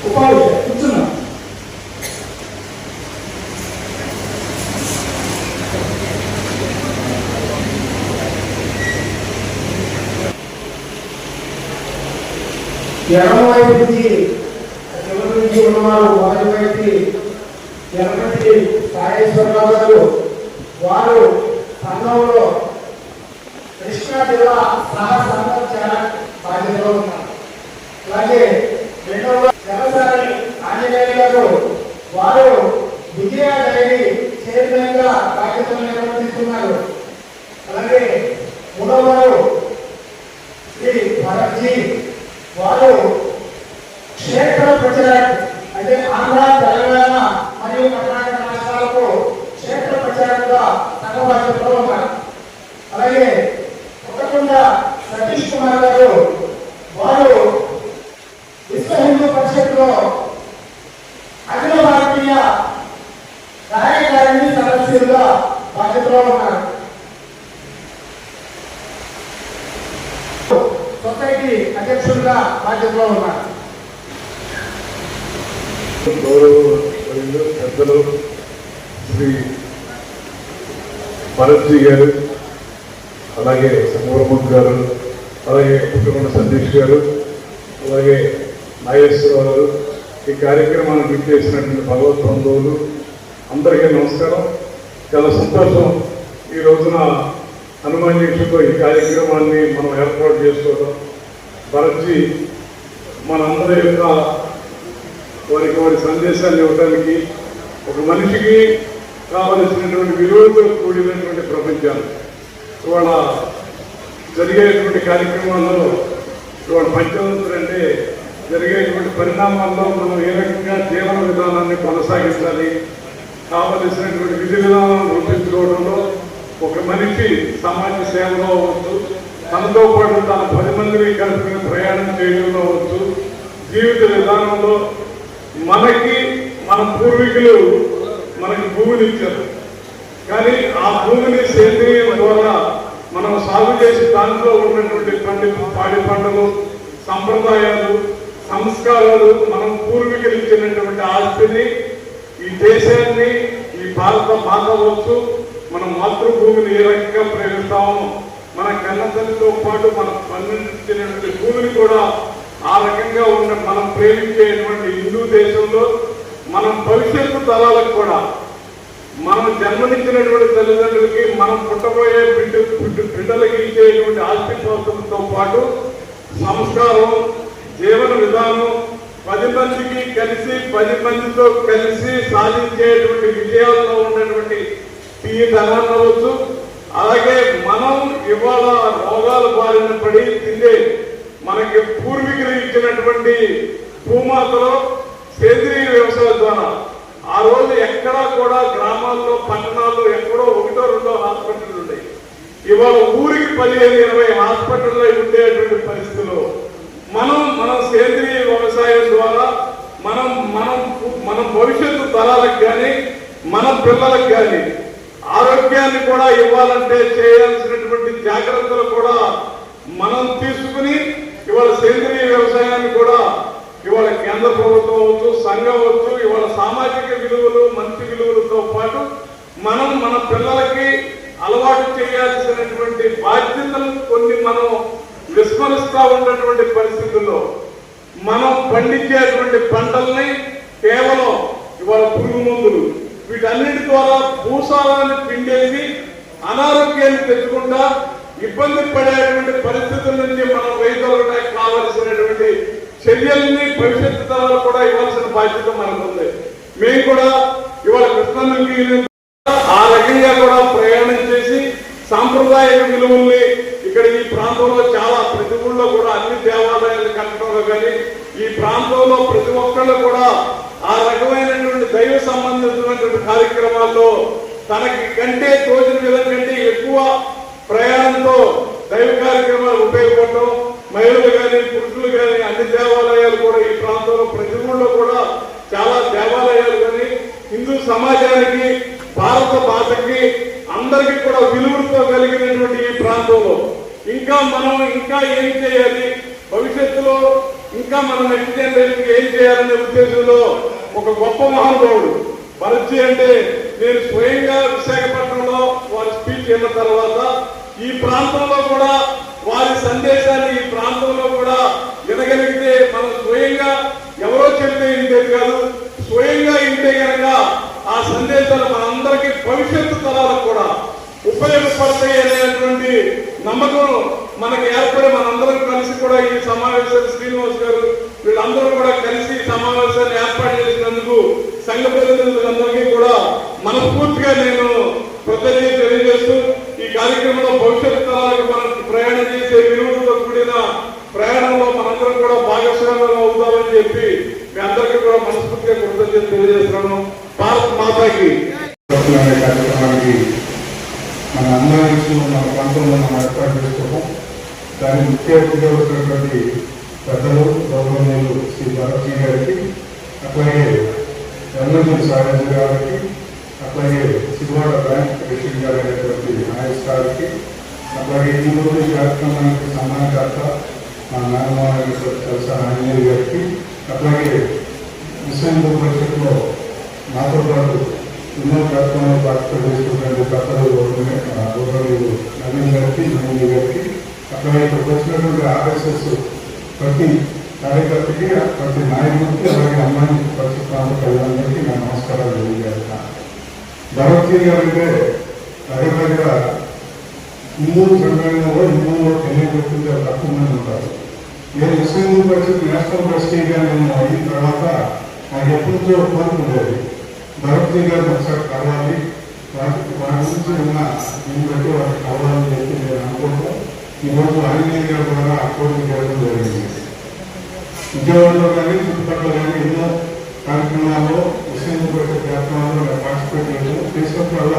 ఉపాధి కూర్చున్నాం. ఎడమ వైపు నుంచి చివరి నుంచి ఉన్నవారు మొదటి వైపు ఎనకటి సాయేశ్వరరావు గారు వారు సంఘంలో కృష్ణా జిల్లా సహ సంరక్షణ బాధ్యతలో ఉన్నారు అలాగే రెండవ జనసారి ఆంజనేయ గారు వారు విజయ డైరీ చైర్మన్గా బాధ్యతలు నిర్వర్తిస్తున్నారు అలాగే మూడవవారు శ్రీ భరత్జీ వారు క్షేత్ర ప్రచారం అంటే ఆంధ్ర తెలంగాణ మరియు కర్ణాటక రాష్ట్రాలకు క్షేత్ర ప్రచారంగా సంఘబాధ్యతలో ఉన్నారు అలాగే కొత్తకొండ సతీష్ కుమార్ గారు వారు విశ్వ హిందూ పరిషత్లో అఖిల భారతీయ కార్యకారిణి సదస్యులుగా బాధ్యతలో ఉన్నారు సొసైటీ అధ్యక్షులుగా బాధ్యతలో ఉన్నారు గౌరవ పెద్దలు శ్రీ భరత్జీ గారు అలాగే సంగమూర్తి గారు అలాగే పుట్టకొండ సతీష్ గారు అలాగే నాగేశ్వరరావు గారు ఈ కార్యక్రమాన్ని విచ్చేసినటువంటి భగవత్ బంధువులు అందరికీ నమస్కారం. చాలా సంతోషం ఈ రోజున హనుమాన్ జంక్షన్లో ఈ కార్యక్రమాన్ని మనం ఏర్పాటు చేసుకోవడం భరత్జీ మనందరి యొక్క వారికి వారి సందేశాన్ని ఇవ్వడానికి ఒక మనిషికి కావలసినటువంటి విలువలతో కూడినటువంటి ప్రపంచాలు. ఇవాళ జరిగేటువంటి కార్యక్రమాల్లో ఇవాళ పంచవంతులు అంటే జరిగేటువంటి పరిణామాల్లో మనం ఏ రకంగా జీవన విధానాన్ని కొనసాగించాలి కావలసినటువంటి విధి విధానాలను రూపించుకోవడంలో ఒక మనిషి సమాజ సేవలో అవ్వచ్చు తనతో పాటు తన పది మందిని కలుపుకుని ప్రయాణం చేయడంలో అవ్వచ్చు జీవిత విధానంలో మనకి మన పూర్వీకులు మనకి భూమిని ఇచ్చారు. కానీ ఆ భూమిని సేంద్రియం ద్వారా మనం సాగు చేసి దాంట్లో ఉన్నటువంటి పండి పాడి పంటలు సంప్రదాయాలు సంస్కారాలు మనం పూర్వీకులు ఇచ్చినటువంటి ఆస్తిని ఈ దేశాన్ని ఈ భారత మాత అవ్వచ్చు మన మాతృభూమిని ఏ రకంగా ప్రేమిస్తామో మన కన్నతల్లితో పాటు మనం పండించినటువంటి భూమిని కూడా ఆ రకంగా ఉన్న మనం ప్రేమించేటువంటి హిందూ దేశంలో మనం భవిష్యత్తు తరాలకు కూడా మనం జన్మనిచ్చినటువంటి తల్లిదండ్రులకి మనం పుట్టబోయే బిడ్డ బిడ్డ బిడ్డలకి ఇచ్చేటువంటి ఆస్తి పోషణతో పాటు సంస్కారం జీవన విధానం పది మందికి కలిసి పది మందితో కలిసి సాధించేటువంటి విజయాల్లో ఉన్నటువంటి ఈ అవ్వచ్చు. అలాగే మనం ఇవాళ రోగాల బారిన పడి తిండే మనకి పూర్వీకులు ఇచ్చినటువంటి భూమాతలో సేంద్రీయ వ్యవసాయం ద్వారా. ఆ రోజు ఎక్కడా కూడా గ్రామాల్లో పట్టణాల్లో ఎక్కడో ఒకటో రెండో హాస్పిటల్ ఉన్నాయి ఇవాళ ఊరికి పదిహేను ఇరవై హాస్పిటల్లో ఉండేటువంటి పరిస్థితుల్లో మనం మనం సేంద్రీయ వ్యవసాయం ద్వారా మనం మనం మన భవిష్యత్తు తరాలకు కానీ మన పిల్లలకు కానీ ఆరోగ్యాన్ని కూడా ఇవ్వాలంటే చేయాల్సినటువంటి జాగ్రత్తలు కూడా మనం తీసుకుని ఇవాళ సేంద్రీయ వ్యవసాయాన్ని కూడా ఇవాళ కేంద్ర ప్రభుత్వం అవచ్చు సంఘం అవచ్చు ఇవాళ సామాజిక విలువలు మంచి విలువలతో పాటు మనం మన పిల్లలకి అలవాటు చేయాల్సినటువంటి బాధ్యతలు కొన్ని మనం విస్మరిస్తూ ఉన్నటువంటి పరిస్థితుల్లో మనం పండించేటువంటి పంటల్ని కేవలం ఇవాళ పురుగు మందులు. వీటన్నిటి ద్వారా భూసారాన్ని పిండేసి అనారోగ్యాన్ని తెచ్చుకుంటా ఇబ్బంది పడేటువంటి పరిస్థితుల నుంచి మనం వైదొలగడానికి కావలసినటువంటి చర్యల్ని భవిష్యత్తు తరాలు కూడా ఇవ్వాల్సిన బాధ్యత మనకు ఉంది మేము కూడా ఇవాళ కృష్ణ ఆ రకంగా కూడా ప్రయాణం చేసి సాంప్రదాయక విలువల్ని ఇక్కడ ఈ ప్రాంతంలో చాలా ప్రతి ఊళ్ళో కూడా అన్ని దేవాలయాలు కట్టడంలో కానీ ఈ ప్రాంతంలో ప్రతి ఒక్కళ్ళు కూడా ఆ రకమైనటువంటి దైవ సంబంధించినటువంటి కార్యక్రమాల్లో తనకి కంటే తోచిన విధం కంటే ఎక్కువ ప్రయాణంతో దైవ కార్యక్రమాలు ఉపయోగపడటం మహిళలు కానీ పురుషులు కానీ అన్ని దేవాలయాలు కూడా ఈ ప్రాంతంలో ప్రతి ఊళ్ళో కూడా చాలా దేవాలయాలు కానీ హిందూ సమాజానికి భారత భాషకి అందరికీ కూడా విలువలతో కలిగినటువంటి ఈ ప్రాంతంలో. ఇంకా మనం ఇంకా ఏం చేయాలి? భవిష్యత్తులో ఇంకా మన నెక్స్ట్ జనరేషన్ ఏం చేయాలనే ఉద్దేశంలో ఒక గొప్ప మహానుభావుడు భరత్జీ అంటే నేను స్వయంగా విశాఖపట్నంలో వారి స్పీచ్ విన్న తర్వాత ఈ ప్రాంతంలో కూడా వారి సందేశాన్ని ఈ ప్రాంతంలో కూడా వినగలిగితే మనం స్వయంగా ఎవరో చెప్తే ఇంటేది కాదు స్వయంగా ఇంటే కనుక ఆ సందేశాలు మనందరికీ భవిష్యత్తు తరాలకు కూడా ఉపయోగపడతాయి అనేటువంటి నమ్మకం మనకి ఏర్పడి మనందరం కలిసి కూడా ఈ సమావేశాలు శ్రీనివాస్ గారు వీళ్ళందరూ కూడా కలిసి సమావేశాన్ని ఏర్పాటు చేసినందుకు సంఘ ప్రతినిధులందరికీ కూడా మనస్ఫూర్తిగా నేను కృతజ్ఞత తెలియజేస్తూ ఈ కార్యక్రమంలో భవిష్యత్తు తరాలకు మనం ప్రయాణం చేసే విలువలతో కూడిన ప్రయాణంలో మనందరం కూడా భాగస్వామ్యంగా అవుతామని చెప్పి మీ అందరికీ కూడా మనస్ఫూర్తిగా కృతజ్ఞత తెలియజేస్తున్నాను. భారత మాతాకి. కార్యక్రమానికి మన అందరికీ మన ప్రాంతంలో మనం ఏర్పాటు చేసుకోవడం దాని ముఖ్య అతిథిగా వచ్చినటువంటి పెద్దలు గౌరవనీయులు శ్రీ భరత్జీ గారికి అట్లాగే ఎమ్మెల్యే సారాజు గారికి అట్లాగే సిద్వాడ బ్యాంక్ ప్రెసిడెంట్ గారు అయినటువంటి నాయస్ గారికి అట్లాగే ఈ రోజు ఈ కార్యక్రమానికి సన్మానకర్త మా నాన్నమ్మ తెలుసా ఆంజనేయ గారికి అట్లాగే విశ్వ పరిషత్లో నాతో పాటు ఎన్నో కార్యక్రమాలు పార్టిసిపేట్ చేస్తున్నటువంటి పెద్దలు గౌరవనీయులు నవీన్ గారికి నవీన్ గారికి అట్లాగే ఇక్కడికి వచ్చినటువంటి ఆర్ఎస్ఎస్ ప్రతి కార్యకర్తకి ప్రతి నాయకుడికి అలాగే అమ్మాయి పరిస్థితుల్లో ప్రజలందరికీ నా నమస్కారాలు తెలియజేస్తాను భగవద్గీత గారు అంటే దగ్గర దగ్గర హిందూ సంఘంలో హిందువులో తెలియబెట్టింది తక్కువ మంది ఉంటారు. నేను ముస్లిం పరిస్థితి నేషనల్ ట్రస్టీగా నేను అయిన తర్వాత నాకు ఎప్పటి కోరిక ఉండేది. భరత్జీ గారిని ఒకసారి కలవాలి. వాటి వాటి గురించి ఉన్న దీన్ని బట్టి వాటికి కలవాలని చెప్పి నేను అనుకుంటూ. ఈరోజు ఆంజనేయ గారి ద్వారా అకౌంట్ చేయడం జరిగింది. విజయవాడలో కానీ చుట్టుపక్కల కానీ ఎన్నో కార్యక్రమాల్లో ముస్లిం పరిస్థితి కార్యక్రమాల్లో నేను పార్టిసిపేట్ చేయడం చేసినప్పుడు వల్ల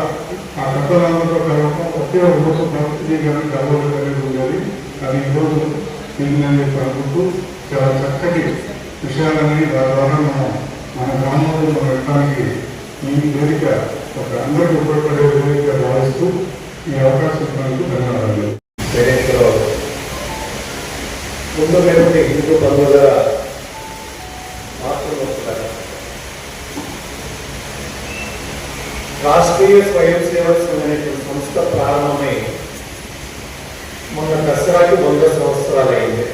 ఆ కథనాలతో కలవటం ఒకే ఒక రోజు భక్తి కానీ కలవడం అనేది ఉండేది అది ఈరోజు నేను అనుకుంటూ చాలా చక్కటి విషయాలన్నీ దాని మనం మన గ్రామంలో మనం వెళ్ళడానికి ఈ వేదిక ఒక అందరికీ ఉపయోగపడే వేదిక భావిస్తూ ఈ అవకాశం ఇచ్చినందుకు ధన్యవాదాలు. పేరెంట్లో ముందు మేము హిందూ బంధువుల మార్పులు వస్తున్నారు రాష్ట్రీయ స్వయం సేవక్ సంఘ్ అనేటువంటి సంస్థ ప్రారంభమై మొన్న దసరాకి వంద సంవత్సరాలు అయింది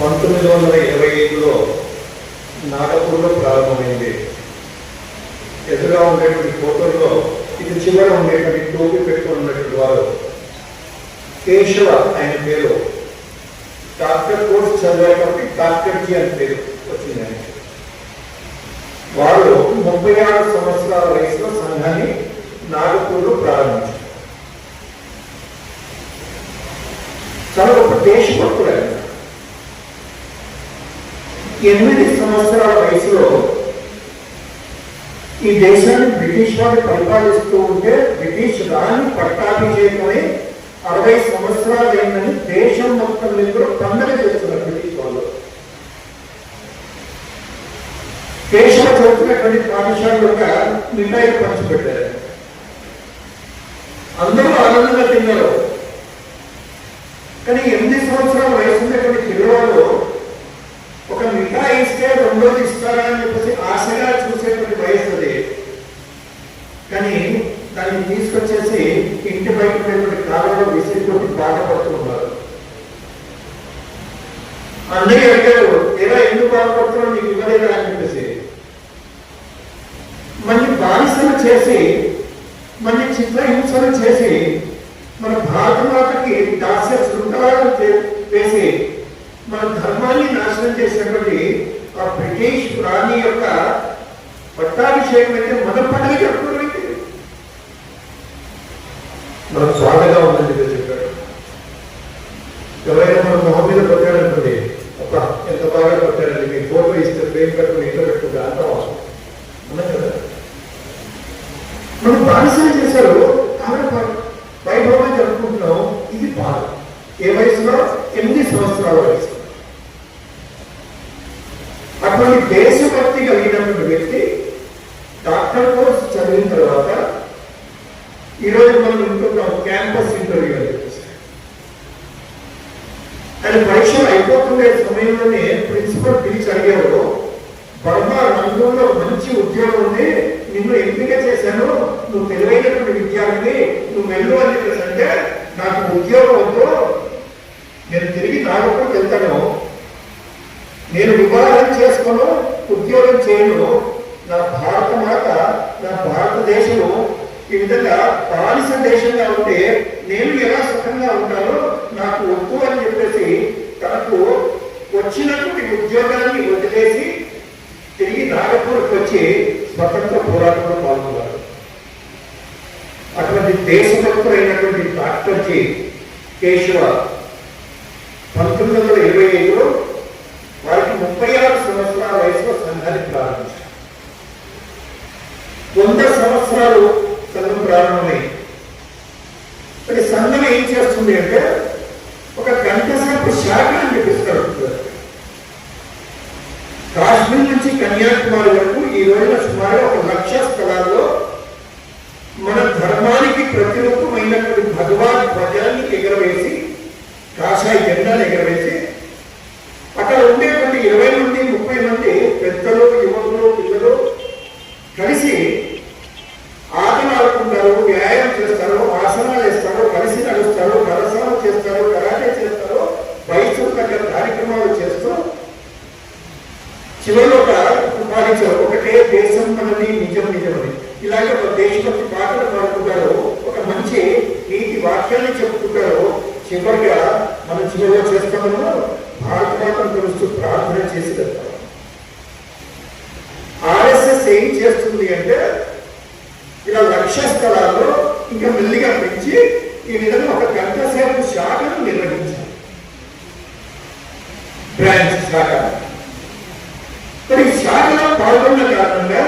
పంతొమ్మిది వందల ఇరవై ఐదులో నాగపూర్లో ప్రారంభమైంది ఎదురుగా ఉండేటువంటి ఫోటోలో ఇది చివర ఉండేటువంటి టోపీ పెట్టుకుని ఉన్నటువంటి వారు కేశవ ఆయన పేరు డాక్టర్ కోర్స్ చదివారు కాబట్టి డాక్టర్ జీ అని పేరు వచ్చింది ఆయన వాళ్ళు ముప్పై ఆరు సంవత్సరాల వయసులో సంఘాన్ని నాగపూర్లో ప్రారంభించారు. చాలా ఒక దేశభక్తుడు ఎనిమిది సంవత్సరాల వయసులో ఈ దేశాన్ని బ్రిటిష్ వాళ్ళు పరిపాలిస్తూ ఉంటే బ్రిటిష్ రాణి పట్టాభిషేకమై అరవై సంవత్సరాలు అయిందని దేశం మొత్తం మీద పండుగ చేస్తున్నారు బ్రిటిష్ వాళ్ళు కేశవ చదువుతున్నటువంటి పాఠశాల యొక్క నిర్ణయం పంచిపెట్టారు. అందరూ ఆనందంగా తిన్నారు. కానీ ఎనిమిది సంవత్సరాల వయసు ఉన్నటువంటి పిల్లవాళ్ళు ఒక మిఠాయి ఇస్తే రెండోది ఇస్తారా అని చెప్పేసి ఆశగా చూసేటువంటి వయసు అది. కానీ దాన్ని తీసుకొచ్చేసి ఇంటి బయట ఉన్నటువంటి కాలంలో విసిరితోటి బాధపడుతున్నారు అన్నయ్య అడిగారు ఎలా ఎందుకు బాధపడుతున్నావు? నీకు ఇవ్వలేదా? అని చెప్పేసి. బానిసలు చేసి మళ్ళీ చిత్రహింసలు చేసి మన భారతమాతకి దాస్య శృంఖలాలు చేసి వేసి మన ధర్మాన్ని నాశనం చేసినటువంటి ఆ బ్రిటిష్ రాణి యొక్క పట్టాభిషేకం అయితే మొదటి పండుగ జరుపుకోవడం మనకు స్వాగతం ఉందండి చెప్పి చెప్పాడు ఎవరైనా మన మొహం మీద కొట్టాడనుకోండి ఒక ఎంత బాగా కొట్టాడండి మీ ఫోటో ఇస్తే ఫ్రేమ్ కట్టుకుని ఇంట్లో పెట్టుకుంటే అంత అవసరం ఉన్నది కదా మనం బానిసలు చేశారు ఆవిడ ప- వైభవంగా జరుపుకుంటున్నాం ఇది బాధ ఏ వయసులో ఎనిమిది సంవత్సరాల వయసు అటువంటి దేశభక్తి కలిగినటువంటి వ్యక్తి డాక్టర్ క్యాంపస్ ఇంటర్వ్యూ అని చెప్పేసి ఆయన పరీక్షలు అయిపోతుండే సమయంలోనే ప్రిన్సిపల్ పిలిచి అడిగారు బర్మా రంగంలో మంచి ఉద్యోగం ఉంది. నిన్ను ఎంపిక చేశాను. నువ్వు తెలివైనటువంటి విద్యార్థిని నువ్వు వెళ్ళు అని చెప్పేసి అంటే నాకు ఉద్యోగం వద్దు. నేను తిరిగి నాగపూర్కి వెళ్తాను. నేను వివాహం చేసుకోను ఉద్యోగం చేయను. నా భారత మాత నా భారతదేశము ఈ విధంగా పాలిస దేశంగా ఉంటే నేను ఎలా సుఖంగా ఉంటానో? నాకు వద్దు అని చెప్పేసి తనకు వచ్చినటువంటి ఉద్యోగాన్ని వదిలేసి నాగపూర్కి వచ్చి స్వతంత్ర పోరాటంలో పాల్గొన్నారు. అటువంటి దేశభక్తులైనటువంటి డాక్టర్ జి. కేశవ పంతొమ్మిది వందల ఇరవై ఐదులో వారికి ముప్పై ఆరు సంవత్సరాల వయసులో సంఘాన్ని ప్రారంభించారు. వంద సంవత్సరాలు సంఘం ప్రారంభమై మరి సంఘం ఏం చేస్తుంది అంటే ఒక గంట సేపు శాఖను చూపిస్తారు కాశ్మీర్ నుంచి కన్యాకుమారి వరకు ఈ రోజున సుమారు ఒక లక్ష స్థలాల్లో మన ధర్మానికి ప్రతిరూపమైనటువంటి భగవాన్ ధ్వజాన్ని ఎగరవేసి కాషాయ జెండాను ఎగరవేసి అక్కడ ఉండేటువంటి ఇరవై మంది ముప్పై మంది పెద్దలు యువకులు పిల్లలు కలిసి ఆటలు ఆడుకుంటారు వ్యాయామం చేస్తారు ఆసనాలు వేస్తారు కలిసి నడుస్తారు కరసాలు చేస్తారు కరాటే చేస్తారు వయసు తగ్గ కార్యక్రమాలు చేస్తూ చివరిలో ఒక ఉపాధించారు ఒకటే దేశం మనది నిజం నిజమని ఇలాగే ఒక దేశభక్తి పాటలు పాడుకుంటారు ఒక మంచి నీతి వాక్యాన్ని చెప్పుకుంటారు చివరిగా మనం చివరిగా చేస్తామన్నా భారత మాతను తెలుస్తూ ప్రార్థన చేసి వెళ్తాం ఆర్ఎస్ఎస్ ఏం చేస్తుంది అంటే ఇలా లక్ష్య స్థలాల్లో ఇంకా మెల్లిగా పెంచి ఈ విధంగా ఒక గంట సేపు శాఖను నిర్వహించాలి. బ్రాంచ్ శాఖ. మరి ఈ శాఖలో పాల్గొన్న కారణంగా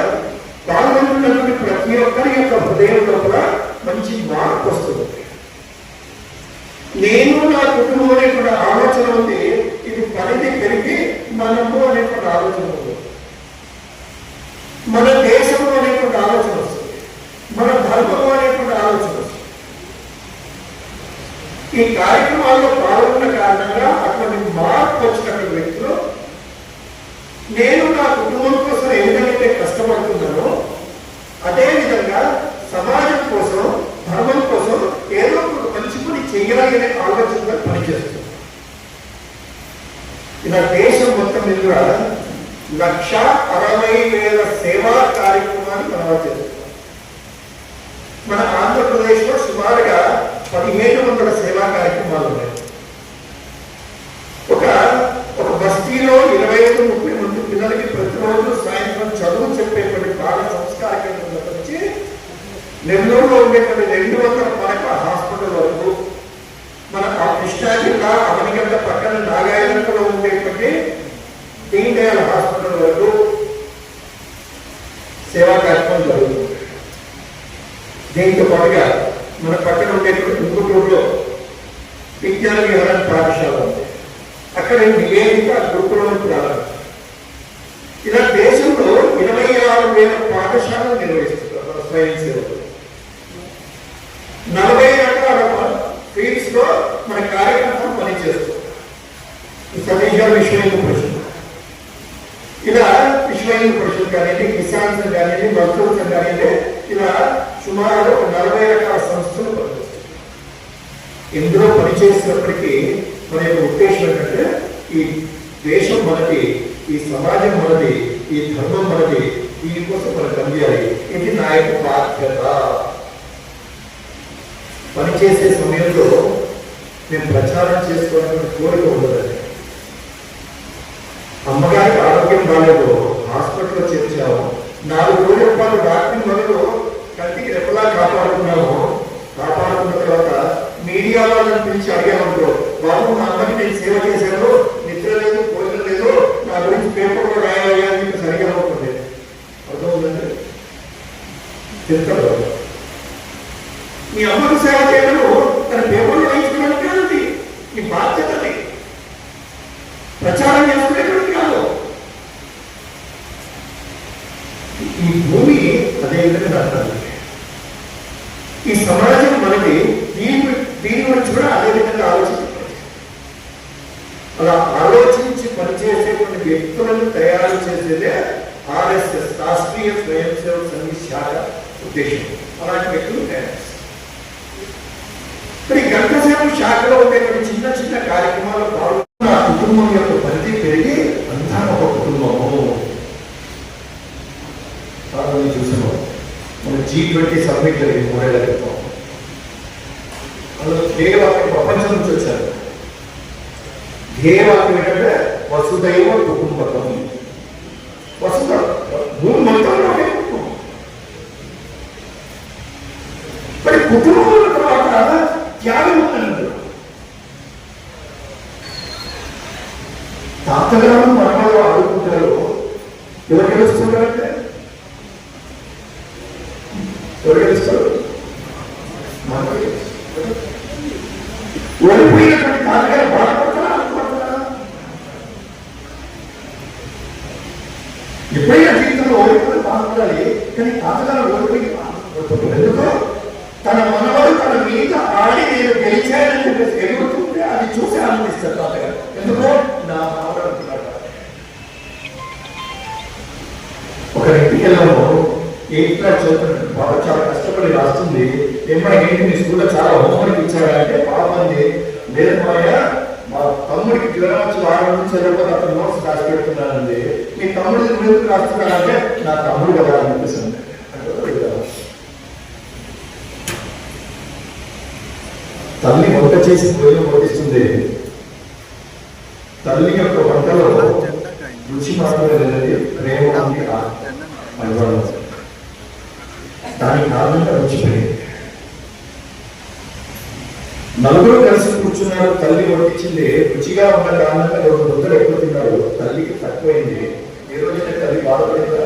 పాల్గొంటున్నటువంటి ప్రతి ఒక్కరి యొక్క హృదయం లోపల మంచి మార్పు వస్తుంది. నేను నా కుటుంబం అనేటువంటి ఆలోచన ఉంది ఇది పరిధి పెరిగి మనము అనేటువంటి ఆలోచన ఉంది. మన దేశంలో అనేటువంటి ఆలోచన వస్తుంది మన ధర్మం అనేటువంటి ఆలోచన వస్తుంది ఈ కార్యక్రమాల్లో పాల్గొన్న కారణంగా అటువంటి మార్పు వచ్చినటువంటి వ్యక్తులు నేను నా కుటుంబం కోసం ఏదైతే కష్టపడుతున్నానో అదేవిధంగా సమాజం కోసం కేవలం ఏదో ఒక అనే ఆలోచనగా పనిచేస్తుంది ఇలా దేశం మొత్తం మీద కూడా లక్ష అరవై వేల సేవా కార్యక్రమాన్ని మనం చేస్తున్నాం మన ఆంధ్రప్రదేశ్లో సుమారుగా పదిహేను వందల సేవా కార్యక్రమాలు ఉన్నాయి ఒక ఒక బస్తీలో ఇరవై ఐదు ముప్పై మంది పిల్లలకి ప్రతిరోజు సాయంత్రం చదువు చెప్పేటువంటి బాల సంస్కార కేంద్రం నెల్లూరులో ఉండేటువంటి రెండు వందల పడక హాస్పిటల్ వరకు మన ఆ కృష్ణా జిల్లా అవనిగడ్డ పక్కన నాగాయలంకలో ఉండేటువంటి దీన్ హాస్పిటల్ వరకు సేవా కార్యక్రమం జరుగుతుంది. దీంతో పాటుగా మన పక్కన ఉండేటువంటి ఇంకొకూరులో విజ్ఞాన విహార పాఠశాల ఉంది. అక్కడ నివేదిక గురుకులం ప్రారంభం ఇలా దేశంలో ఇరవై ఆరు వేల పాఠశాలలు నిర్వహిస్తున్నారు. స్వయం సేవలు. నలభై రకాల ఫీల్డ్స్లో మన కార్యక్రమం పనిచేస్తుంది. సతీష్ ప్రశ్న పరిషత్ ఇలా విశ్వ హిందూ పరిషత్ కానివ్వండి కిసాన్ సంఘ్ కానివ్వండి మజ్దూర్ సంఘ్ కానివ్వండి ఇలా సుమారు ఒక నలభై రకాల సంస్థలు పనిచేస్తాయి. ఇందులో పనిచేసినప్పటికీ మన యొక్క ఉద్దేశం ఏంటంటే ఈ దేశం మనది ఈ సమాజం మనది ఈ ధర్మం మనది దీనికోసం మనం పనిచేయాలి. ఇది నా యొక్క బాధ్యత. పనిచేసే సమయంలో మేము ప్రచారం చేసుకోవాలని కోరిక ఉండదండి. అమ్మగారికి ఆరోగ్యం బాగాలేదు హాస్పిటల్లో చేర్చాము. నాలుగు రోజుల పాటు డాక్టర్ మొదలు కంటికి రెప్పలా కాపాడుకున్నాము. కాపాడుకున్న తర్వాత మీడియా వాళ్ళని పిలిచి అడిగాము బాబు మా అమ్మకి నేను సేవ చేశాను నిద్ర లేదు భోజనం లేదు నా గురించి పేపర్లో రాయాలి అని చెప్పి సరిగా ఉంటుంది ఉందండి చెప్తారు మీ అమ్మకు సేవ చేయడంలో తన పేపర్లు వహించుకున్నట్టు కాదు మీ బాధ్యత ప్రచారం చేసుకునేటువంటి కాదు. ఈ భూమి అదే విధంగా ఈ సమాజం మనకి దీని దీని గురించి కూడా అదే విధంగా ఆలోచించాలి అలా ఆలోచించి పనిచేసేటువంటి వ్యక్తులను తయారు చేసేదే ఆర్ఎస్ఎస్ రాష్ట్రీయ స్వయం సేవ సంఘ శాఖ ఉద్దేశం. అలాంటి వ్యక్తులు మరి గంట సేవ శాఖలో ఉండేటువంటి చిన్న చిన్న కార్యక్రమాలు పాల్గొన్న కుటుంబం యొక్క పరిధి పెరిగి అంతా ఒక కుటుంబము. ప్రారంభం చూసాము మన జీ ట్వంటీ సబ్మిట్ జరిగింది మూడేళ్ళ క్రితం. అందులో ధ్యేయవాక్యం ప్రపంచం నుంచి వచ్చారు. ధ్యేయవాక్యం ఏంటంటే వసుదైవ కుటుంబకం. వసుద భూమి మొత్తం కుటుంబం. మరి కుటుంబం త్యాగం ఉందండి తాతగారు మనవాళ్ళు ఆడుకుంటారు ఎవరు గెలుస్తున్నారంటే ఎవరు గెలుస్తారు ఓడిపోయినటువంటి తాతగారు బాధపడతారా? ఆడుకుంటారా? ఎప్పుడైనా జీవితంలో ఓడిపోయి బాధపడాలి కానీ తాతగారు ఓడిపోయి బాధపడతారు ఎందుకో? తన మనవాడు తన మీద ఆడి నేను గెలిచానని చెప్పేసి ఎదుగుతుంటే అది చూసి ఆనందిస్తారు తాతగారు. ఎందుకో? నా మనవాడు అంటున్నాడు. ఒక ఇంటికి వెళ్ళాము ఎయిత్ క్లాస్ చదువుతున్నట్టు పాప చాలా కష్టపడి రాస్తుంది. ఏమైనా ఏంటి? మీ స్కూల్లో చాలా హోంవర్క్ ఇచ్చాడంటే పాప అంది లేదు మాయ మా తమ్ముడికి జ్వరం వచ్చి వారం నుంచి చదవకపోతే అతను నోట్స్ రాసి పెడుతున్నానండి. మీ తమ్ముడు నువ్వు ఎందుకు రాస్తున్నానంటే నా తమ్ముడు కదా అనిపిస్తుంది తల్లి వంట చేసి భోజనం వడ్డిస్తుంది. తల్లి యొక్క వంటలో రుచి మాత్రమే ప్రేమ దానికి అనుభవం దాని కారణంగా రుచి నలుగురు కలిసి కూర్చున్నారు తల్లి వడ్డించింది. రుచిగా ఉన్న కారణంగా రెండు ముద్దలు ఎక్కువ తిన్నారు. తల్లికి తక్కువైంది. ఏ రోజైతే తల్లి బాధపడిందా బాధపడింది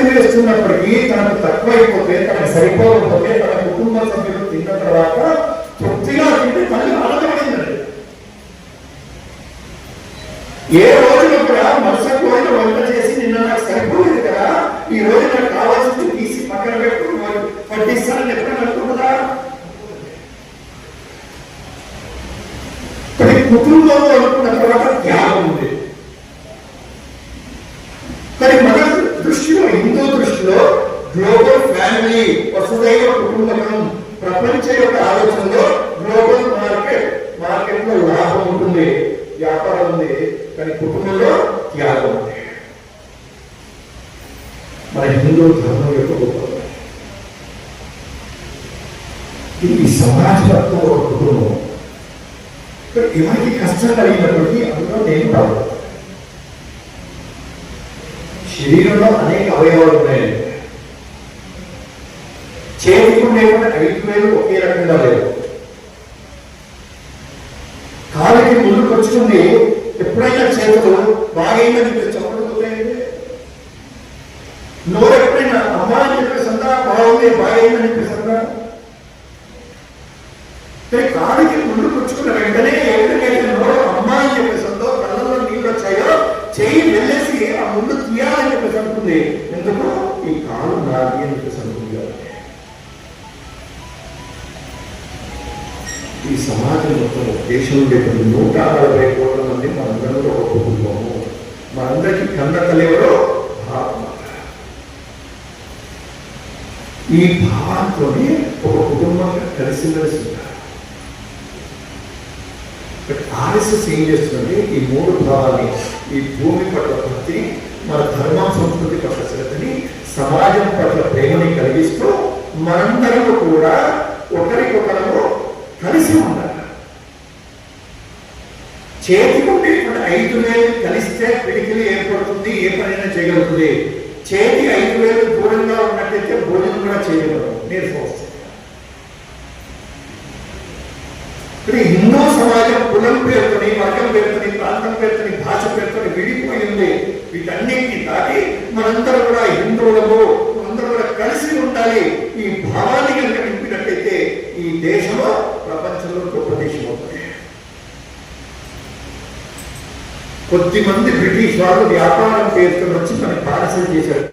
తనకు తనకు తక్కువైపోతే తనకు సరిపోకపోతే తన కుటుంబ సభ్యులు తిన్న తర్వాత తృప్తిగా తింటే తల్లి ఆనందమైందండి ఏ రోజున కూడా మరుసటి రోజున వంట చేసి నిన్న నాకు సరిపోయింది కదా ఈ రోజు నాకు కావాల్సింది తీసి పక్కన పెట్టుకుని పట్టిస్తానని ఎప్పుడైనా అనుకుంటుందా? ప్రతి కుటుంబంలో అనుకున్న తర్వాత త్యాగం ఉంది కానీ మన దృష్టిలో హిందూ దృష్టిలో గ్లోబల్ ఫ్యామిలీ వసుదైవ కుటుంబకం ప్రపంచ యొక్క ఆలోచనలో గ్లోబల్ మార్కెట్ మార్కెట్లో లాభం ఉంటుంది వ్యాపారం ఉంది కానీ కుటుంబంలో త్యాగం ఉంది. మన హిందూ ధర్మం యొక్క గొప్పతనం ఇది ఈ సమాజంలో ఒక కుటుంబం. ఎవరికి కష్టం కలిగినప్పటికీ అందులో నేను రాదు శరీరంలో అనేక అవయవాలు ఉన్నాయండి చేతికి లేకుండా ఐదు వేలు ఒకే రకంగా లేవు కాలికి ముందుకు వచ్చుకుంది ఎప్పుడైనా చేతులు బాగైందని మీరు చెప్పడం నోరు ఎప్పుడైనా అమ్మాయి చెప్పేసంతా బాగుంది బాగైందని చెప్పేసంతా కానీ కాలికి ముందుకు వచ్చుకున్న వెంటనే ఈ సమాజం మొత్తం దేశంలో ఉండేటువంటి నూట నలభై కోట్ల మంది మనందరూ ఒక కుటుంబము. మనందరికీ కన్న తల్లివరో ఈ భావంతోనే ఒక కుటుంబంగా కలిసిమెలిసి ఉంటారు బట్ ఆర్ఎస్ఎస్ ఏం చేస్తుందంటే ఈ మూడు భావాన్ని ఈ భూమి పట్ల భక్తిని మన ధర్మ సంస్కృతి పట్ల శ్రద్ధని సమాజం పట్ల ప్రేమని కలిగిస్తూ మనందరము కూడా ఒకరికొకరు కలిసి ఉండాలి చేతికి ఉండేటువంటి ఐదు వేలు కలిస్తే పిడికిలు ఏర్పడుతుంది ఏ పనైనా చేయగలుగుతుంది చేతి ఐదు వేలు దూరంగా ఉన్నట్టయితే భోజనం కూడా చేయగలరు నేర్చుకోవచ్చు ఇప్పుడు హిందూ సమాజం కులం పేరుతోని వర్గం పేరుతోని ప్రాంతం పేరుతోని భాష పేరుతోని విడిపోయింది వీటన్నిటిని దాటి మనందరూ కూడా హిందువులము మనందరం కూడా కలిసి ఉండాలి. ఈ భావాన్ని కనుక నింపినట్టయితే ఈ దేశంలో ప్రపంచంలో గొప్ప దేశం అవుతుంది. కొద్ది బ్రిటిష్ వాళ్ళు వ్యాపారం పేరుతో వచ్చి మనకి పార్సల్ చేశారు.